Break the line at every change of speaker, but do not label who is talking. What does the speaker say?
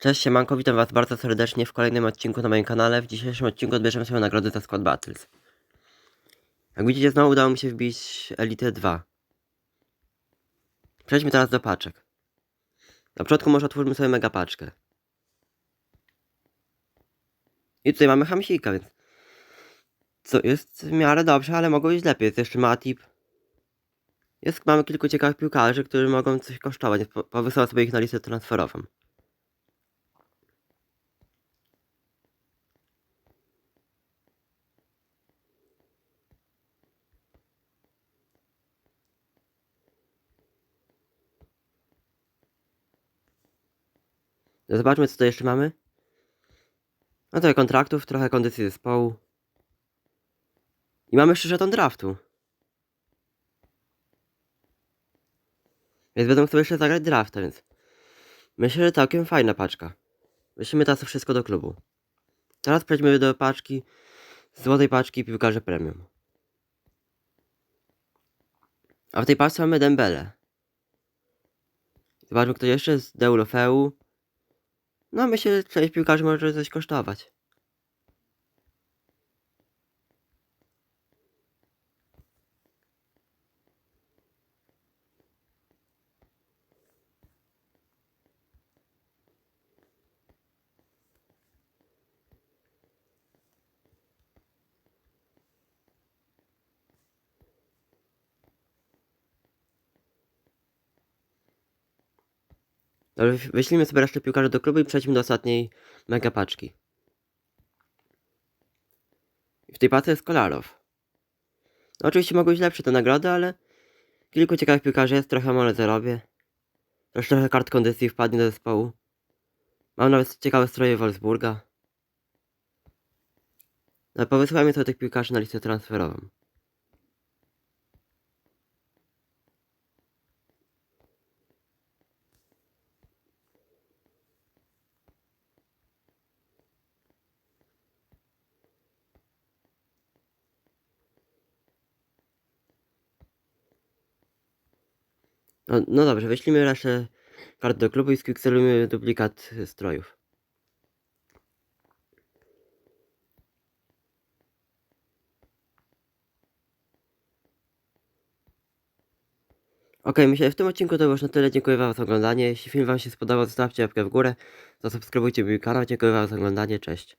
Cześć, siemanko, witam was bardzo serdecznie w kolejnym odcinku na moim kanale. W dzisiejszym odcinku odbierzemy sobie nagrody za Squad Battles. Jak widzicie, znowu udało mi się wbić Elite 2. Przejdźmy teraz do paczek. Na początku może otwórzmy sobie mega paczkę. I tutaj mamy hamsika, więc... Co jest w miarę dobrze, ale mogło być lepiej. Jest jeszcze Matip. Jest, mamy kilku ciekawych piłkarzy, którzy mogą coś kosztować, powysyłam sobie ich na listę transferową. Zobaczmy, co tutaj jeszcze mamy. No trochę kontraktów, trochę kondycji zespołu. I mamy jeszcze żeton draftu. Więc mógł sobie jeszcze zagrać drafta, więc... Myślę, że całkiem fajna paczka. Weźmy teraz wszystko do klubu. Teraz przejdźmy do paczki, złotej paczki piłkarze premium. A w tej paczce mamy Dembele. Zobaczmy, kto jeszcze jest Deulofeu. No myślę, że część piłkarzy może coś kosztować. Wy- wyślijmy sobie resztę piłkarzy do klubu i przejdźmy do ostatniej mega paczki. W tej paczce jest Kolarow. No, oczywiście mogły być lepsze te nagrody, ale kilku ciekawych piłkarzy jest, trochę może zarobię. Też trochę kart kondycji wpadnie do zespołu. Mam nawet ciekawe stroje Wolfsburga. No, powysyłajmy sobie tych piłkarzy na listę transferową. No, no dobrze, wyślijmy resztę kart do klubu i skikselujmy duplikat strojów. Ok, myślę, że w tym odcinku to już na tyle. Dziękuję wam za oglądanie. Jeśli film wam się spodobał, zostawcie łapkę w górę. Zasubskrybujcie mój kanał. Dziękuję wam za oglądanie. Cześć.